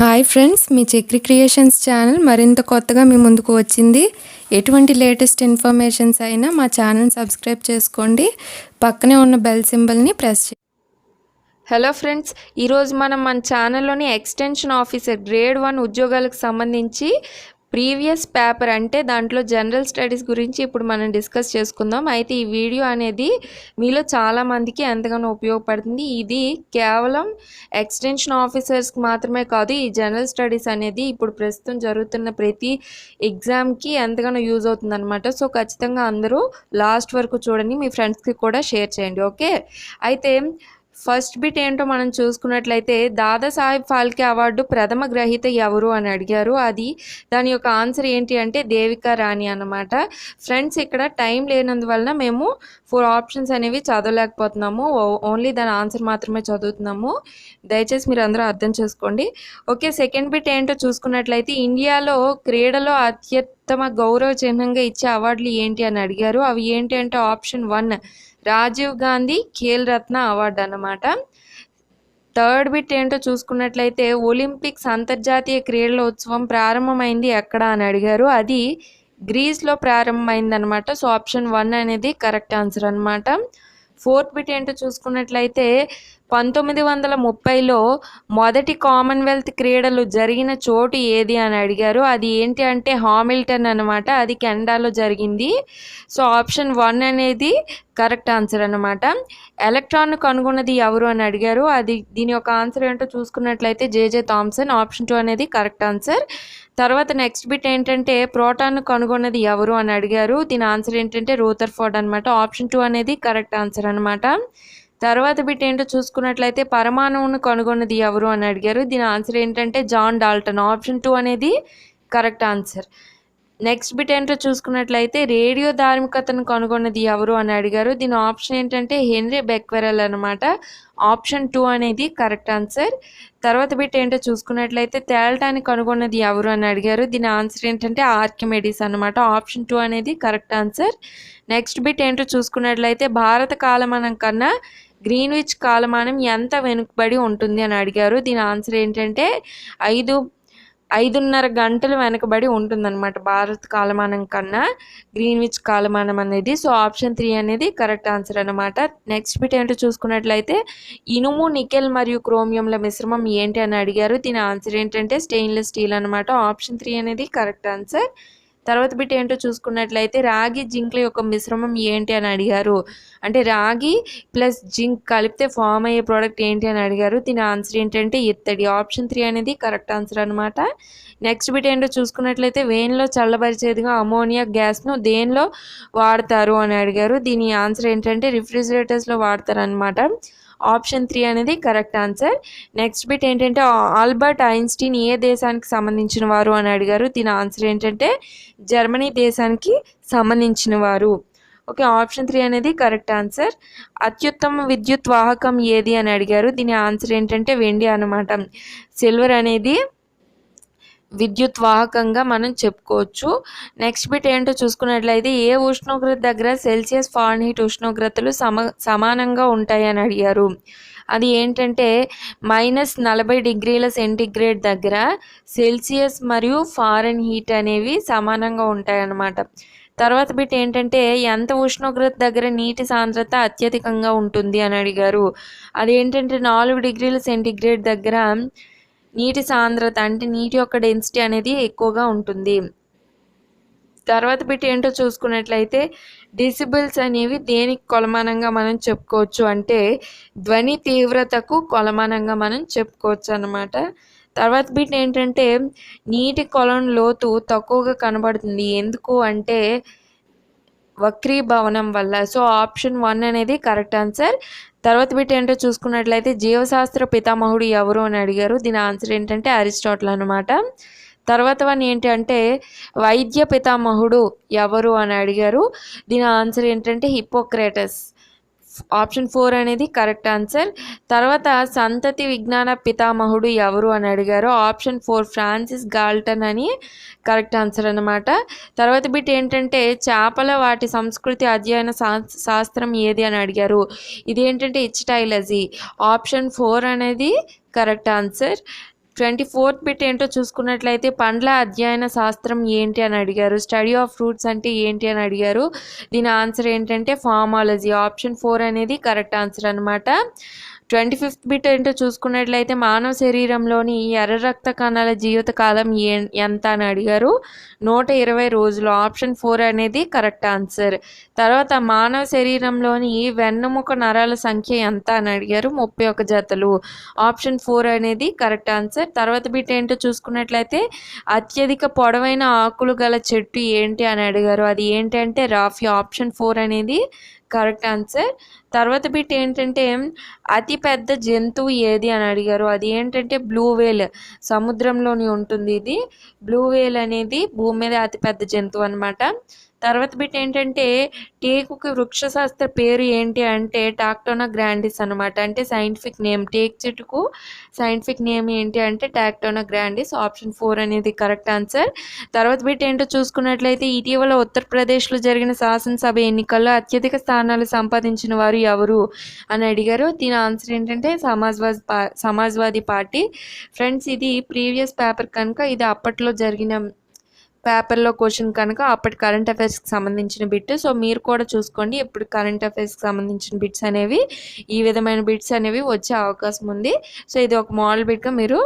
Hi friends మీ Chakri creations channel మరింత కొత్తగా మీ ముందుకు వచ్చింది. ఎటువంటి లేటెస్ట్ ఇన్ఫర్మేషన్స్ అయినా మా ఛానల్ సబ్స్క్రైబ్ చేసుకోండి. పక్కనే ఉన్న బెల్ సింబల్ని ప్రెస్ చేయండి హలో ఫ్రెండ్స్ ఈరోజు మనం మన ఛానల్లోని ఎక్స్టెన్షన్ ఆఫీసర్ గ్రేడ్ వన్ ఉద్యోగాలకు సంబంధించి ప్రీవియస్ పేపర్ అంటే దాంట్లో జనరల్ స్టడీస్ గురించి ఇప్పుడు మనం డిస్కస్ చేసుకుందాం. అయితే ఈ వీడియో అనేది మీలో చాలామందికి ఎంతగానో ఉపయోగపడుతుంది. ఇది కేవలం ఎక్స్టెన్షన్ ఆఫీసర్స్కి మాత్రమే కాదు ఈ జనరల్ స్టడీస్ అనేది ఇప్పుడు ప్రస్తుతం జరుగుతున్న ప్రతి ఎగ్జామ్కి ఎంతగానో యూజ్ అవుతుందన్నమాట. సో ఖచ్చితంగా అందరూ లాస్ట్ వరకు చూడండి మీ ఫ్రెండ్స్కి కూడా షేర్ చేయండి. ఓకే? అయితే ఫస్ట్ బిట్ ఏంటో మనం చూసుకున్నట్లయితే దాదాసాహెబ్ ఫాల్కే అవార్డు ప్రథమ గ్రహీత ఎవరు అని అడిగారు. అది దాని యొక్క ఆన్సర్ ఏంటి అంటే దేవికా రాణి అన్నమాట. ఫ్రెండ్స్ ఇక్కడ టైం లేనందువలన మేము ఫోర్ ఆప్షన్స్ అనేవి చదవలేకపోతున్నాము. ఓ- ఓన్లీ దాని ఆన్సర్ మాత్రమే చదువుతున్నాము. దయచేసి మీరు అందరూ అర్థం చేసుకోండి. ఓకే సెకండ్ బిట్ ఏంటో చూసుకున్నట్లయితే ఇండియాలో క్రీడలో తమ గౌరవ చిహ్నంగా ఇచ్చే అవార్డులు ఏంటి అని అడిగారు. అవి ఏంటి అంటే option one Rajiv Gandhi Khel Ratna award అన్నమాట. థర్డ్ బిట్ ఏంటో చూసుకున్నట్లయితే ఒలింపిక్స్ అంతర్జాతీయ క్రీడల ఉత్సవం ప్రారంభమైంది ఎక్కడ అని అడిగారు. అది గ్రీస్లో ప్రారంభమైంది అనమాట సో ఆప్షన్ వన్ అనేది కరెక్ట్ ఆన్సర్ అనమాట ఫోర్త్ బిట్ ఏంటో చూసుకున్నట్లయితే పంతొమ్మిది వందల ముప్పైలో మొదటి కామన్వెల్త్ క్రీడలు జరిగిన చోటు ఏది అని అడిగారు. అది ఏంటి అంటే హామిల్టన్ అనమాట అది కెనడాలో జరిగింది. సో ఆప్షన్ వన్ అనేది కరెక్ట్ ఆన్సర్ అనమాట ఎలక్ట్రాన్ కనుగొన్నది ఎవరు అని అడిగారు. అది దీని యొక్క ఆన్సర్ ఏంటో చూసుకున్నట్లయితే J J Thomson. Option two అనేది కరెక్ట్ ఆన్సర్. తర్వాత నెక్స్ట్ బిట్ ఏంటంటే ప్రోటాన్ కనుగొన్నది ఎవరు అని అడిగారు. దీని ఆన్సర్ ఏంటంటే రూథర్ఫోర్డ్ అనమాట ఆప్షన్ టూ అనేది కరెక్ట్ ఆన్సర్ అనమాట తర్వాత బిట్ ఏంటో చూసుకున్నట్లయితే పరమాణువును కనుగొన్నది ఎవరు అని అడిగారు. దీని ఆన్సర్ ఏంటంటే జాన్ డాల్టన్. ఆప్షన్ టూ అనేది కరెక్ట్ ఆన్సర్. నెక్స్ట్ బిట్ ఏంటో చూసుకున్నట్లయితే రేడియో ధార్మికతను కనుగొన్నది ఎవరు అని అడిగారు. దీని ఆప్షన్ ఏంటంటే హెన్రీ బెక్వెరల్ అనమాట ఆప్షన్ టూ అనేది కరెక్ట్ ఆన్సర్. తర్వాత బిట్ ఏంటో చూసుకున్నట్లయితే తేలటాన్ని కనుగొన్నది ఎవరు అని అడిగారు. దీని ఆన్సర్ ఏంటంటే ఆర్కిమెడిస్ అనమాట ఆప్షన్ టూ అనేది కరెక్ట్ ఆన్సర్. నెక్స్ట్ బిట్ ఏంటో చూసుకున్నట్లయితే భారత కాలమానం కన్నా గ్రీన్విచ్ కాలమానం ఎంత వెనుకబడి ఉంటుంది అని అడిగారు. దీని ఆన్సర్ ఏంటంటే ఐదు ఐదున్నర గంటలు వెనకబడి ఉంటుందన్నమాట భారత్ కాలమానం కన్నా. గ్రీన్విచ్ కాలమానం అనేది. సో ఆప్షన్ త్రీ అనేది కరెక్ట్ ఆన్సర్ అనమాట నెక్స్ట్ బిట్ ఏంటో చూసుకున్నట్లయితే ఇనుము నికెల్ మరియు క్రోమియంల మిశ్రమం ఏంటి అని అడిగారు. దీని ఆన్సర్ ఏంటంటే స్టెయిన్లెస్ స్టీల్ అనమాట ఆప్షన్ త్రీ అనేది కరెక్ట్ ఆన్సర్. తర్వాత బిట్ ఏంటో చూసుకున్నట్లయితే రాగి జింక్ల యొక్క మిశ్రమం ఏంటి అని అడిగారు. అంటే రాగి ప్లస్ జింక్ కలిపితే ఫామ్ అయ్యే ప్రోడక్ట్ ఏంటి అని అడిగారు. దీని ఆన్సర్ ఏంటంటే ఇత్తడి. ఆప్షన్ త్రీ అనేది కరెక్ట్ ఆన్సర్ అనమాట నెక్స్ట్ బిట్ ఏంటో చూసుకున్నట్లయితే వేన్లో చల్లబరిచేదిగా అమోనియా గ్యాస్ను దేనిలో వాడతారు అని అడిగారు. దీని ఆన్సర్ ఏంటంటే రిఫ్రిజిరేటర్స్లో వాడతారు అనమాట ఆప్షన్ త్రీ అనేది కరెక్ట్ ఆన్సర్. నెక్స్ట్ బిట్ ఏంటంటే ఆల్బర్ట్ ఐన్స్టీన్ ఏ దేశానికి సంబంధించిన వారు అని అడిగారు. దీని ఆన్సర్ ఏంటంటే జర్మనీ దేశానికి సంబంధించిన వారు. ఓకే ఆప్షన్ త్రీ అనేది కరెక్ట్ ఆన్సర్. అత్యుత్తమ విద్యుత్ వాహకం ఏది అని అడిగారు. దీని ఆన్సర్ ఏంటంటే వెండి అనమాట సిల్వర్ అనేది విద్యుత్ వాహకంగా మనం చెప్పుకోవచ్చు. నెక్స్ట్ బిట్ ఏంటో చూసుకున్నట్లయితే ఏ ఉష్ణోగ్రత దగ్గర సెల్సియస్ ఫారెన్హీట్ ఉష్ణోగ్రతలు సమ సమానంగా ఉంటాయి అని అడిగారు. అది ఏంటంటే మైనస్ నలభై డిగ్రీల సెంటిగ్రేడ్ దగ్గర సెల్సియస్ మరియు ఫారెన్ హీట్ అనేవి సమానంగా ఉంటాయి అన్నమాట. తర్వాత బిట్ ఏంటంటే ఎంత ఉష్ణోగ్రత దగ్గర నీటి సాంద్రత అత్యధికంగా ఉంటుంది అని అడిగారు. అది ఏంటంటే నాలుగు డిగ్రీల సెంటిగ్రేడ్ దగ్గర నీటి సాంద్రత అంటే నీటి యొక్క డెన్సిటీ అనేది ఎక్కువగా ఉంటుంది. తర్వాత బిట్ ఏంటో చూసుకున్నట్లయితే డిసిబుల్స్ అనేవి దేనికి కొలమానంగా మనం చెప్పుకోవచ్చు అంటే ధ్వని తీవ్రతకు కొలమానంగా మనం చెప్పుకోవచ్చు అన్నమాట. తర్వాత బిట్ ఏంటంటే నీటి కొలం లోతు తక్కువగా కనబడుతుంది. ఎందుకు అంటే వక్రీభవనం వల్ల. సో ఆప్షన్ వన్ అనేది కరెక్ట్ ఆన్సర్. తర్వాత బిట్ ఏంటో చూసుకున్నట్లయితే జీవశాస్త్ర పితామహుడు ఎవరు అని అడిగారు. దీని ఆన్సర్ ఏంటంటే అరిస్టాటిల్ అనమాట తర్వాత వన్ ఏంటంటే వైద్య పితామహుడు ఎవరు అని అడిగారు. దీని ఆన్సర్ ఏంటంటే హిపోక్రేటస్ ఆప్షన్ ఫోర్ అనేది కరెక్ట్ ఆన్సర్. తర్వాత సంతతి విజ్ఞాన పితామహుడు ఎవరు అని అడిగారు. ఆప్షన్ ఫోర్ ఫ్రాన్సిస్ గాల్టన్ అని కరెక్ట్ ఆన్సర్ అనమాట తర్వాత బిట్ ఏంటంటే చేపల వాటి సంస్కృతి అధ్యయన శా- శాస్త్రం ఏది అని అడిగారు. ఇది ఏంటంటే ఇచ్టైలజీ ఆప్షన్ ఫోర్ అనేది correct answer. Twenty fourth bit ఏంటో చూసుకున్నట్లయితే పండ్ల అధ్యయన శాస్త్రం ఏంటి అని అడిగారు. స్టడీ ఆఫ్ ఫ్రూట్స్ అంటే ఏంటి అని అడిగారు. దీని ఆన్సర్ ఏంటంటే ఫార్మాలజీ. ఆప్షన్ ఫోర్ అనేది కరెక్ట్ ఆన్సర్ అనమాట ట్వంటీ ఫిఫ్త్ బిట్ ఏంటో చూసుకున్నట్లయితే మానవ శరీరంలోని ఎర్ర రక్త కణాల జీవితకాలం ఏ ఎంత అని అడిగారు? నూట ఇరవై రోజులు. ఆప్షన్ ఫోర్ అనేది కరెక్ట్ ఆన్సర్. తర్వాత మానవ శరీరంలోని వెన్నుముక నరాల సంఖ్య ఎంత అని అడిగారు? ముప్పై ఒక జతలు. ఆప్షన్ ఫోర్ అనేది కరెక్ట్ ఆన్సర్. తర్వాత బిట్ ఏంటో చూసుకున్నట్లయితే అత్యధిక పొడవైన ఆకులు గల చెట్టు ఏంటి అని అడిగారు. అది ఏంటంటే రాఫీ. ఆప్షన్ ఫోర్ అనేది కరెక్ట్ ఆన్సర్. తర్వాత బిట్ ఏంటంటే అతి పెద్ద జంతువు ఏది అని అడిగారు. అది ఏంటంటే బ్లూ వేల్. సముద్రంలోని ఉంటుంది ఇది. బ్లూ వేల్ అనేది భూమి మీద అతి పెద్ద జంతువు అనమాట తర్వాత బిట్ ఏంటంటే టేకుకి వృక్షశాస్త్ర పేరు ఏంటి అంటే టాక్టోనా గ్రాండిస్ అనమాట అంటే సైంటిఫిక్ నేమ్ టేక్ చెట్టుకు సైంటిఫిక్ నేమ్ ఏంటి అంటే టాక్టోనా గ్రాండిస్ ఆప్షన్ ఫోర్ అనేది కరెక్ట్ ఆన్సర్. తర్వాత బిట్ ఏంటో చూసుకున్నట్లయితే ఇటీవల ఉత్తరప్రదేశ్లో జరిగిన శాసనసభ ఎన్నికల్లో అత్యధిక స్థానాలు సంపాదించిన వారు ఎవరు అని అడిగారు. దీని ఆన్సర్ ఏంటంటే సమాజ్వాదీ పా సమాజ్వాదీ పార్టీ. ఫ్రెండ్స్ ఇది ప్రీవియస్ పేపర్ కనుక ఇది అప్పట్లో జరిగిన పేపర్లో క్వశ్చన్ కనుక అప్పటి కరెంట్ అఫైర్స్కి సంబంధించిన బిట్ సో మీరు కూడా చూసుకోండి ఎప్పుడు కరెంట్ అఫైర్స్కి సంబంధించిన బిట్స్ అనేవి ఈ విధమైన బిట్స్ అనేవి వచ్చే అవకాశం ఉంది. సో ఇది ఒక మోడల్ బిట్గా మీరు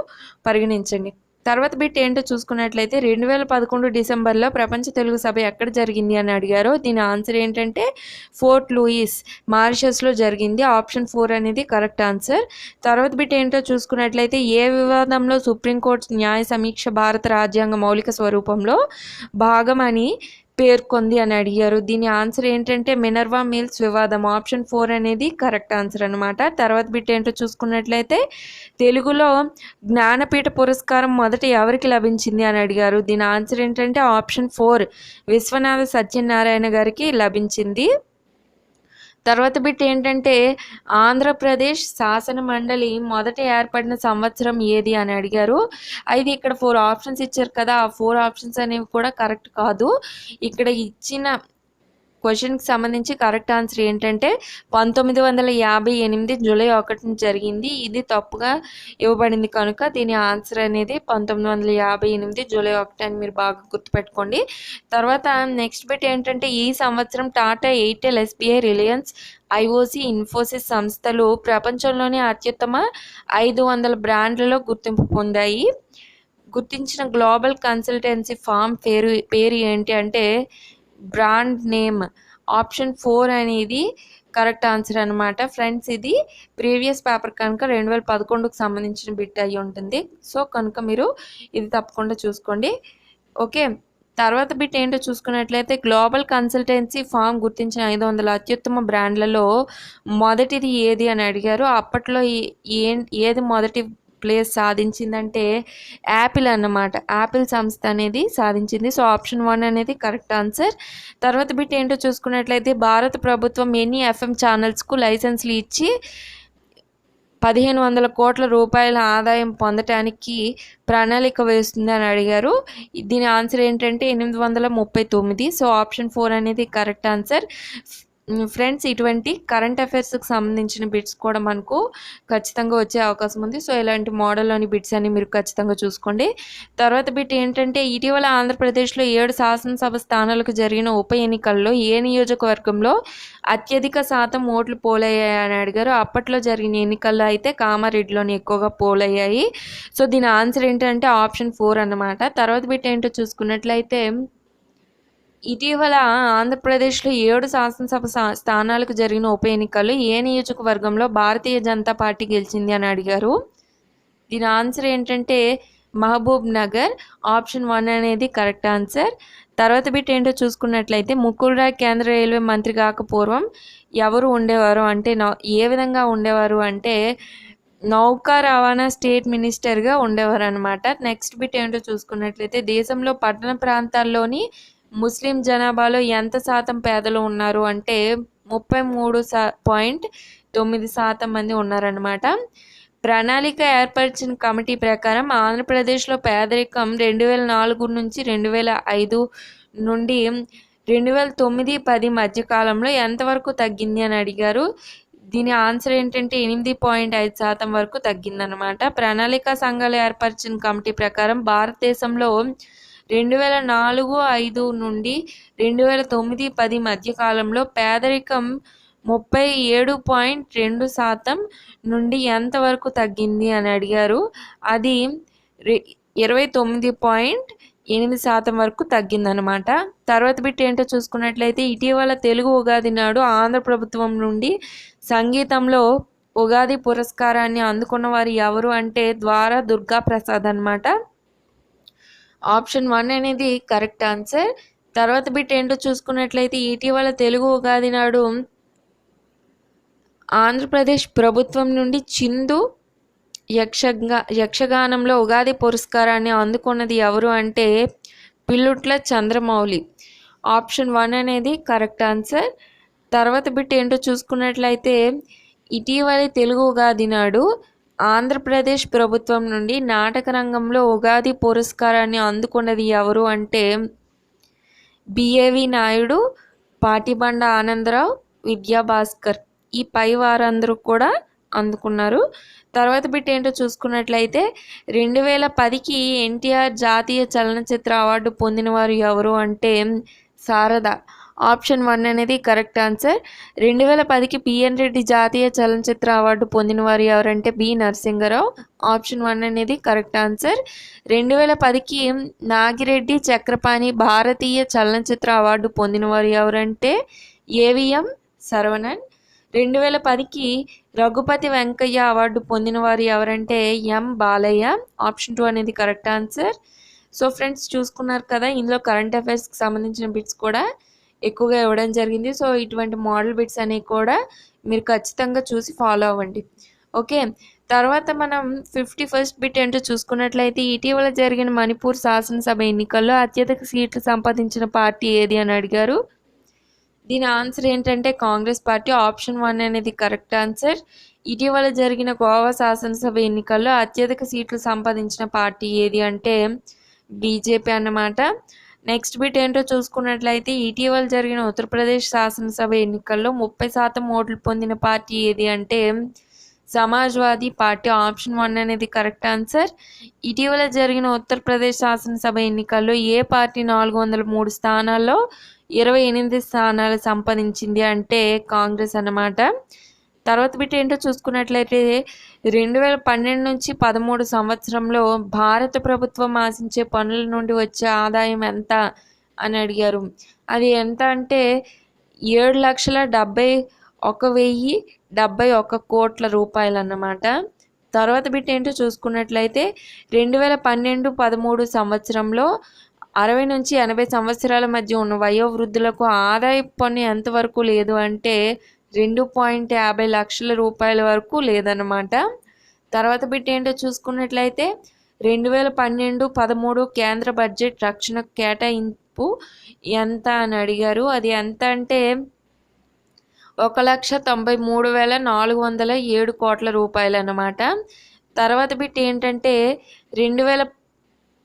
పరిగణించండి. తర్వాత బిట్ ఏంటో చూసుకున్నట్లయితే రెండు వేల పదకొండు డిసెంబర్లో ప్రపంచ తెలుగు సభ ఎక్కడ జరిగింది అని అడిగారు దీని ఆన్సర్ ఏంటంటే ఫోర్ట్ లూయిస్ మారిషస్లో జరిగింది. ఆప్షన్ ఫోర్ అనేది కరెక్ట్ ఆన్సర్. తర్వాత బిట్ ఏంటో చూసుకున్నట్లయితే ఏ వివాదంలో సుప్రీంకోర్టు న్యాయ సమీక్ష భారత రాజ్యాంగ మౌలిక స్వరూపంలో భాగమని పేర్కొంది అని అడిగారు. దీని ఆన్సర్ ఏంటంటే మినర్వా మిల్స్ వివాదం. ఆప్షన్ ఫోర్ అనేది కరెక్ట్ ఆన్సర్ అనమాట తర్వాత బిట్ ఏంటో చూసుకున్నట్లయితే తెలుగులో జ్ఞానపీఠ పురస్కారం మొదట ఎవరికి లభించింది అని అడిగారు. దీని ఆన్సర్ ఏంటంటే ఆప్షన్ ఫోర్ విశ్వనాథ సత్యనారాయణ గారికి లభించింది. తర్వాత బిట్ ఏంటంటే ఆంధ్రప్రదేశ్ శాసన మండలి మొదట ఏర్పడిన సంవత్సరం ఏది అని అడిగారు. అయితే ఇక్కడ ఫోర్ ఆప్షన్స్ ఇచ్చారు కదా ఆ ఫోర్ ఆప్షన్స్ అనేవి కూడా కరెక్ట్ కాదు. ఇక్కడ ఇచ్చిన క్వశ్చన్కి సంబంధించి కరెక్ట్ ఆన్సర్ ఏంటంటే పంతొమ్మిది వందల యాభై ఎనిమిది జూలై ఒకటిన జరిగింది. ఇది తప్పుగా ఇవ్వబడింది కనుక దీని ఆన్సర్ అనేది పంతొమ్మిది వందల యాభై ఎనిమిది జూలై ఒకటి అని మీరు బాగా గుర్తుపెట్టుకోండి. తర్వాత నెక్స్ట్ బిట్ ఏంటంటే ఈ సంవత్సరం Tata Airtel SBI Reliance IOC Infosys సంస్థలు ప్రపంచంలోనే అత్యుత్తమ ఐదు వందల బ్రాండ్లలో గుర్తింపు పొందాయి. గుర్తించిన గ్లోబల్ కన్సల్టెన్సీ ఫామ్ పేరు పేరు ఏంటి అంటే బ్రాండ్ నేమ్ ఆప్షన్ ఫోర్ అనేది కరెక్ట్ ఆన్సర్ అనమాట ఫ్రెండ్స్ ఇది ప్రీవియస్ పేపర్ కనుక రెండు వేల పదకొండుకు సంబంధించిన బిట్ అయి ఉంటుంది. సో కనుక మీరు ఇది తప్పకుండా చూసుకోండి. ఓకే తర్వాత బిట్ ఏంటో చూసుకున్నట్లయితే గ్లోబల్ కన్సల్టెన్సీ ఫామ్ గుర్తించిన ఐదు వందల అత్యుత్తమ బ్రాండ్లలో మొదటిది ఏది అని అడిగారు. అప్పట్లో ఏ ఏది మొదటి ప్లేస్ సాధించిందంటే యాపిల్ అన్నమాట. యాపిల్ సంస్థ అనేది సాధించింది. సో ఆప్షన్ వన్ అనేది కరెక్ట్ ఆన్సర్. తర్వాత బిట్ ఏంటో చూసుకున్నట్లయితే భారత ప్రభుత్వం ఎన్ని ఎఫ్ఎం ఛానల్స్కు లైసెన్స్లు ఇచ్చి పదిహేను వందల కోట్ల రూపాయల ఆదాయం పొందటానికి ప్రణాళిక వేస్తుంది అని అడిగారు. దీని ఆన్సర్ ఏంటంటే ఎనిమిది వందల ముప్పై తొమ్మిది. సో ఆప్షన్ ఫోర్ అనేది కరెక్ట్ ఆన్సర్. ఫ్రెండ్స్ ఇటువంటి కరెంట్ అఫైర్స్కి సంబంధించిన బిట్స్ కూడా మనకు ఖచ్చితంగా వచ్చే అవకాశం ఉంది. సో ఇలాంటి మోడల్లోని బిట్స్ అన్ని మీరు ఖచ్చితంగా చూసుకోండి. తర్వాత బిట్ ఏంటంటే ఇటీవల ఆంధ్రప్రదేశ్లో ఏడు శాసనసభ స్థానాలకు జరిగిన ఉప ఎన్నికల్లో ఏ నియోజకవర్గంలో అత్యధిక శాతం ఓట్లు పోలయ్యాయి అని అడిగారు. అప్పట్లో జరిగిన ఎన్నికల్లో అయితే కామారెడ్డిలోని ఎక్కువగా పోలయ్యాయి. సో దీని ఆన్సర్ ఏంటంటే ఆప్షన్ ఫోర్ అన్నమాట. తర్వాత బిట్ ఏంటో చూసుకున్నట్లయితే ఇటీవల ఆంధ్రప్రదేశ్లో ఏడు శాసనసభ స్థానాలకు జరిగిన ఉప ఎన్నికల్లో ఏ నియోజకవర్గంలో భారతీయ జనతా పార్టీ గెలిచింది అని అడిగారు. దీని ఆన్సర్ ఏంటంటే మహబూబ్ నగర్ ఆప్షన్ వన్ అనేది కరెక్ట్ ఆన్సర్. తర్వాత బిట్ ఏంటో చూసుకున్నట్లయితే ముకుల్ రాయ్ కేంద్ర రైల్వే మంత్రి కాక పూర్వం ఎవరు ఉండేవారు అంటే నౌ- ఏ విధంగా ఉండేవారు అంటే నౌకా రవాణా స్టేట్ మినిస్టర్గా ఉండేవారు అనమాట నెక్స్ట్ బిట్ ఏంటో చూసుకున్నట్లయితే దేశంలో పట్టణ ప్రాంతాల్లోని ముస్లిం జనాభాలో ఎంత శాతం పేదలు ఉన్నారు అంటే ముప్పై మూడు శా పాయింట్ తొమ్మిది శాతం మంది ఉన్నారన్నమాట. ప్రణాళిక ఏర్పరిచిన కమిటీ ప్రకారం ఆంధ్రప్రదేశ్లో పేదరికం రెండు వేల నాలుగు నుంచి రెండు వేల ఐదు నుండి రెండు వేల తొమ్మిది పది మధ్యకాలంలో ఎంతవరకు తగ్గింది అని అడిగారు. దీని ఆన్సర్ ఏంటంటే ఎనిమిది పాయింట్ ఐదు శాతం వరకు తగ్గిందనమాట ప్రణాళిక సంఘాలు ఏర్పరిచిన కమిటీ ప్రకారం భారతదేశంలో రెండు వేల నాలుగు ఐదు నుండి రెండు వేల తొమ్మిది పది మధ్య కాలంలో పేదరికం ముప్పై ఏడు పాయింట్ రెండు శాతం నుండి ఎంతవరకు తగ్గింది అని అడిగారు. అది ఇరవై తొమ్మిది పాయింట్ ఎనిమిది శాతం వరకు తగ్గిందనమాట తర్వాత బిట్ ఏంటో చూసుకున్నట్లయితే ఇటీవల తెలుగు ఉగాది నాడు ఆంధ్ర ప్రభుత్వం నుండి సంగీతంలో ఉగాది పురస్కారాన్ని అందుకున్న వారు ఎవరు అంటే ద్వారా దుర్గా ప్రసాద్ అనమాట ఆప్షన్ వన్ అనేది కరెక్ట్ ఆన్సర్. తర్వాత బిట్ ఏంటో చూసుకున్నట్లయితే ఇటీవల తెలుగు ఉగాది నాడు ఆంధ్రప్రదేశ్ ప్రభుత్వం నుండి చిందు యక్షగా యక్షగానంలో ఉగాది పురస్కారాన్ని అందుకున్నది ఎవరు అంటే పిల్లుట్ల చంద్రమౌళి. ఆప్షన్ వన్ అనేది కరెక్ట్ ఆన్సర్. తర్వాత బిట్ ఏంటో చూసుకున్నట్లయితే ఇటీవలి తెలుగు ఉగాది నాడు ఆంధ్రప్రదేశ్ ప్రభుత్వం నుండి నాటక రంగంలో ఉగాది పురస్కారాన్ని అందుకున్నది ఎవరు అంటే B A V Naidu Patibanda Anandarao Vidyabhaskar. ఈ పై వారందరూ కూడా అందుకున్నారు. తర్వాత బిట్ ఏంటో చూసుకున్నట్లయితే రెండు వేల పదికి ఎన్టీఆర్ జాతీయ చలనచిత్ర అవార్డు పొందినవారు ఎవరు అంటే శారద ఆప్షన్ వన్ అనేది కరెక్ట్ ఆన్సర్. రెండు వేల పదికి పిఎన్ రెడ్డి జాతీయ చలనచిత్ర అవార్డు పొందినవారు ఎవరంటే బి నరసింగరావు ఆప్షన్ వన్ అనేది కరెక్ట్ ఆన్సర్. రెండు వేల పదికి నాగిరెడ్డి చక్రపాణి భారతీయ చలనచిత్ర అవార్డు పొందినవారు ఎవరంటే ఏవిఎం శరవణన్ రెండు వేల పదికి రఘుపతి వెంకయ్య అవార్డు పొందిన వారు ఎవరంటే ఎం బాలయ్య. ఆప్షన్ టూ అనేది కరెక్ట్ ఆన్సర్. సో ఫ్రెండ్స్ చూసుకున్నారు కదా ఇందులో కరెంట్ అఫైర్స్కి సంబంధించిన బిట్స్ కూడా. ఎక్కువగా ఇవ్వడం జరిగింది. సో ఇటువంటి మోడల్ బిట్స్ అనేవి కూడా మీరు ఖచ్చితంగా చూసి ఫాలో అవ్వండి. ఓకే. తర్వాత మనం ఫిఫ్టీ ఫస్ట్ బిట్ ఏంటో చూసుకున్నట్లయితే ఇటీవల జరిగిన మణిపూర్ శాసనసభ ఎన్నికల్లో అత్యధిక సీట్లు సంపాదించిన పార్టీ ఏది అని అడిగారు? దీని ఆన్సర్ ఏంటంటే కాంగ్రెస్ పార్టీ. ఆప్షన్ వన్ అనేది కరెక్ట్ ఆన్సర్. ఇటీవల జరిగిన గోవా శాసనసభ ఎన్నికల్లో అత్యధిక సీట్లు సంపాదించిన పార్టీ ఏది అంటే బీజేపీ అన్నమాట. నెక్స్ట్ బిట్ ఏంటో చూసుకున్నట్లయితే ఇటీవల జరిగిన ఉత్తరప్రదేశ్ శాసనసభ ఎన్నికల్లో ముప్పై శాతం ఓట్లు పొందిన పార్టీ ఏది అంటే సమాజ్వాదీ పార్టీ. ఆప్షన్ వన్ అనేది కరెక్ట్ ఆన్సర్ ఇటీవల జరిగిన ఉత్తరప్రదేశ్ శాసనసభ ఎన్నికల్లో ఏ పార్టీ నాలుగు వందల మూడు స్థానాల్లో ఇరవై ఎనిమిది స్థానాలు సంపాదించింది అంటే కాంగ్రెస్ అన్నమాట. తర్వాత బిట్ ఏంటో చూసుకున్నట్లయితే రెండు వేల పన్నెండు నుంచి పదమూడు సంవత్సరంలో భారత ప్రభుత్వం ఆశించే పనుల నుండి వచ్చే ఆదాయం ఎంత అని అడిగారు. అది ఎంత అంటే ఏడు లక్షల డెబ్బై ఒక వెయ్యి డెబ్బై ఒక కోట్ల రూపాయలు అన్నమాట. తర్వాత బిట్ ఏంటో చూసుకున్నట్లయితే రెండు వేల పన్నెండు పదమూడు సంవత్సరంలో అరవై నుంచి ఎనభై సంవత్సరాల మధ్య ఉన్న వయోవృద్ధులకు ఆదాయ పన్ను ఎంతవరకు లేదు అంటే రెండు పాయింట్ యాభై లక్షల రూపాయల వరకు లేదన్నమాట. తర్వాత బిట్ ఏంటో చూసుకున్నట్లయితే రెండు వేల పన్నెండు పదమూడు కేంద్ర బడ్జెట్ రక్షణ కేటాయింపు ఎంత అని అడిగారు. అది ఎంత అంటే ఒక లక్ష తొంభై మూడు వేల నాలుగు వందల ఏడు కోట్ల రూపాయలు అన్నమాట. తర్వాత బిట్ ఏంటంటే రెండు వేల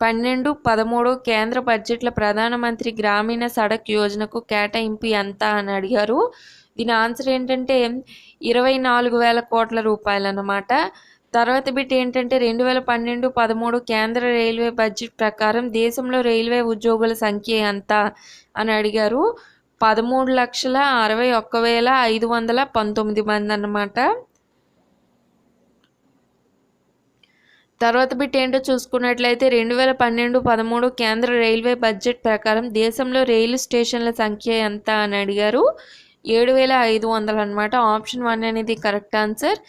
పన్నెండు పదమూడు కేంద్ర బడ్జెట్ల ప్రధానమంత్రి గ్రామీణ సడక్ యోజనకు కేటాయింపు ఎంత అని అడిగారు. దీని ఆన్సర్ ఏంటంటే ఇరవై నాలుగు వేల కోట్ల రూపాయలు అన్నమాట. తర్వాత బిట్ ఏంటంటే రెండు వేల పన్నెండు పదమూడు కేంద్ర రైల్వే బడ్జెట్ ప్రకారం దేశంలో రైల్వే ఉద్యోగుల సంఖ్య ఎంత అని అడిగారు. పదమూడు లక్షల అరవై ఒక్క వేల ఐదు వందల పంతొమ్మిది మంది అన్నమాట. తర్వాత బిట్ ఏంటో చూసుకున్నట్లయితే రెండు వేల పన్నెండు పదమూడు కేంద్ర రైల్వే బడ్జెట్ ప్రకారం దేశంలో రైలు స్టేషన్ల సంఖ్య ఎంత అని అడిగారు. ఏడు వేల ఐదు వందలు అనమాట ఆప్షన్ వన్ అనేది కరెక్ట్ ఆన్సర్.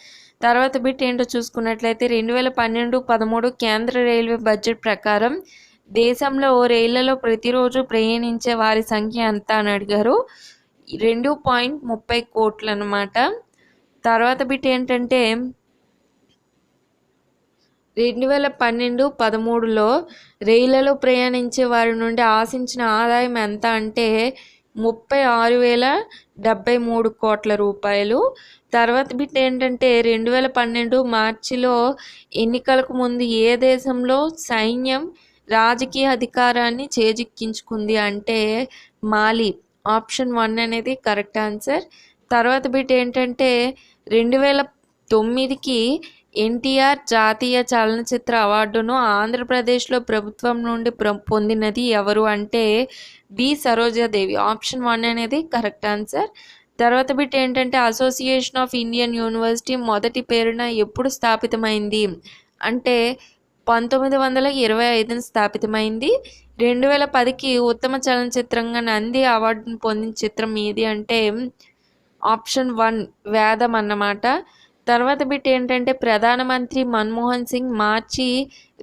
తర్వాత బిట్ ఏంటో చూసుకున్నట్లయితే రెండు వేల పన్నెండు పదమూడు కేంద్ర రైల్వే బడ్జెట్ ప్రకారం దేశంలో రైళ్ళలో ప్రతిరోజు ప్రయాణించే వారి సంఖ్య ఎంత అని అడిగారు. రెండు పాయింట్ ముప్పై కోట్లు అనమాట తర్వాత బిట్ ఏంటంటే రెండు వేల పన్నెండు పదమూడులో రైళ్ళలో ప్రయాణించే వారి నుండి ఆశించిన ఆదాయం ఎంత అంటే ముప్పై ఆరు వేల డెబ్బై మూడు కోట్ల రూపాయలు. తర్వాత బిట్ ఏంటంటే రెండు వేల పన్నెండు మార్చిలో ఎన్నికలకు ముందు ఏ దేశంలో సైన్యం రాజకీయ అధికారాన్ని చేజిక్కించుకుంది అంటే మాలి. ఆప్షన్ వన్ అనేది కరెక్ట్ ఆన్సర్. తర్వాత బిట్ ఏంటంటే రెండు వేల తొమ్మిదికి ఎన్టీఆర్ జాతీయ చలనచిత్ర అవార్డును ఆంధ్రప్రదేశ్లో ప్రభుత్వం నుండి ప్ర పొందినది ఎవరు అంటే బి సరోజాదేవి ఆప్షన్ వన్ అనేది కరెక్ట్ ఆన్సర్. తర్వాత బిట్ ఏంటంటే అసోసియేషన్ ఆఫ్ ఇండియన్ యూనివర్సిటీ మొదటి పేరున ఎప్పుడు స్థాపితమైంది? అంటే పంతొమ్మిది వందల ఇరవై ఐదున స్థాపితమైంది. రెండు వేల పదికి ఉత్తమ చలనచిత్రంగా నంది అవార్డును పొందిన చిత్రం ఏది అంటే ఆప్షన్ వన్ వేదం అన్నమాట. తర్వాత బిట్ ఏంటంటే ప్రధానమంత్రి మన్మోహన్ సింగ్ మార్చి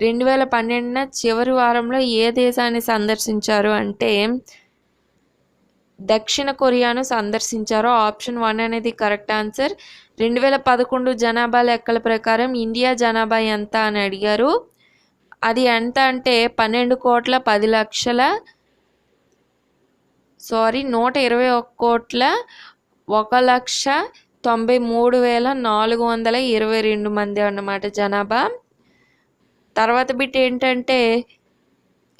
రెండు వేల పన్నెండున చివరి వారంలో ఏ దేశాన్ని సందర్శించారు అంటే దక్షిణ కొరియాను సందర్శించారు. ఆప్షన్ వన్ అనేది కరెక్ట్ ఆన్సర్. రెండు వేల పదకొండు జనాభా లెక్కల ప్రకారం ఇండియా జనాభా ఎంత అని అడిగారు. అది ఎంత అంటే పన్నెండు కోట్ల పది లక్షల సారీ నూట ఇరవై ఒక కోట్ల ఒక లక్ష తొంభై మూడు వేల నాలుగు వందల ఇరవై రెండు మంది అన్నమాట జనాభా. తర్వాత బిట్ ఏంటంటే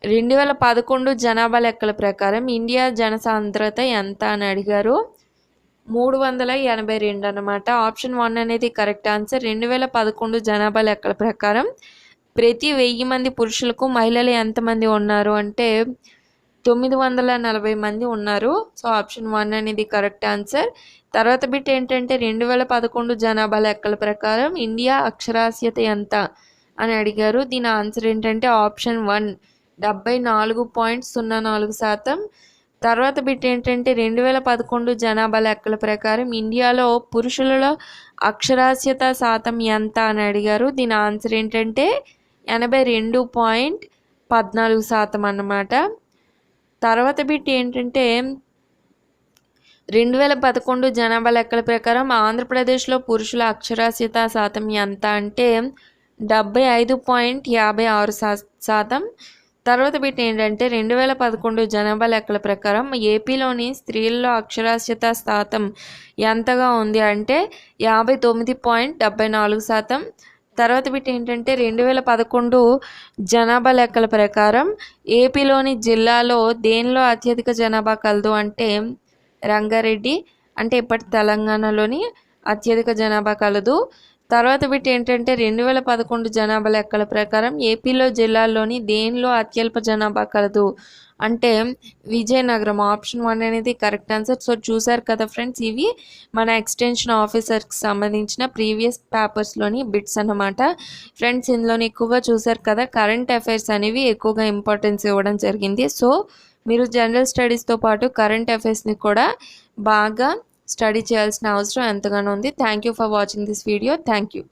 రెండు వేల పదకొండు జనాభా లెక్కల ప్రకారం ఇండియా జనసాంద్రత ఎంత అని అడిగారు. మూడు వందల ఎనభై రెండు అనమాట ఆప్షన్ వన్ అనేది కరెక్ట్ ఆన్సర్. రెండు వేల పదకొండు జనాభా లెక్కల ప్రకారం ప్రతి వెయ్యి మంది పురుషులకు మహిళలు ఎంతమంది ఉన్నారు అంటే తొమ్మిది వందల నలభై మంది ఉన్నారు. సో ఆప్షన్ వన్ అనేది కరెక్ట్ ఆన్సర్. తర్వాత బిట్ ఏంటంటే రెండు వేల పదకొండు జనాభా లెక్కల ప్రకారం ఇండియా అక్షరాస్యత ఎంత అని అడిగారు. దీని ఆన్సర్ ఏంటంటే ఆప్షన్ వన్ డెబ్బై నాలుగు పాయింట్ సున్నా నాలుగు శాతం. తర్వాత బిట్ ఏంటంటే రెండు వేల పదకొండు జనాభా లెక్కల ప్రకారం ఇండియాలో పురుషులలో అక్షరాస్యత శాతం ఎంత అని అడిగారు. దీని ఆన్సర్ ఏంటంటే ఎనభై రెండు పాయింట్ పద్నాలుగు శాతం అన్నమాట. తర్వాత బిట్ ఏంటంటే రెండు వేల పదకొండు జనాభా లెక్కల ప్రకారం ఆంధ్రప్రదేశ్లో పురుషుల అక్షరాస్యత శాతం ఎంత అంటే డెబ్బై ఐదు పాయింట్ యాభై ఆరు శా శాతం. తర్వాత బిట్ ఏంటంటే రెండు వేల పదకొండు జనాభా లెక్కల ప్రకారం ఏపీలోని స్త్రీల్లో అక్షరాస్యత శాతం ఎంతగా ఉంది అంటే యాభై తొమ్మిది పాయింట్ డెబ్బై నాలుగు శాతం. తర్వాత బిట్ ఏంటంటే రెండు వేల పదకొండు జనాభా లెక్కల ప్రకారం ఏపీలోని జిల్లాలో దేనిలో అత్యధిక జనాభా కలదు అంటే రంగారెడ్డి అంటే ఇప్పటి తెలంగాణలోని అత్యధిక జనాభా కలదు. తర్వాత బిట్ ఏంటంటే రెండు వేల పదకొండు జనాభా లెక్కల ప్రకారం ఏపీలో జిల్లాల్లోని దేనిలో అత్యల్ప జనాభా కలదు? అంటే విజయనగరం ఆప్షన్ వన్ అనేది కరెక్ట్ ఆన్సర్. సో చూసారు కదా ఫ్రెండ్స్ ఇవి మన ఎక్స్టెన్షన్ ఆఫీసర్కి సంబంధించిన ప్రీవియస్ పేపర్స్లోని బిట్స్ అన్నమాట. ఫ్రెండ్స్ ఇందులోని ఎక్కువగా చూసారు కదా కరెంట్ అఫైర్స్ అనేవి ఎక్కువగా ఇంపార్టెన్స్ ఇవ్వడం జరిగింది. సో మీరు జనరల్ స్టడీస్తో పాటు కరెంట్ అఫైర్స్ని కూడా బాగా స్టడీ చేయాల్సిన అవసరం ఎంతగానో ఉంది. Thank you for watching this video thank you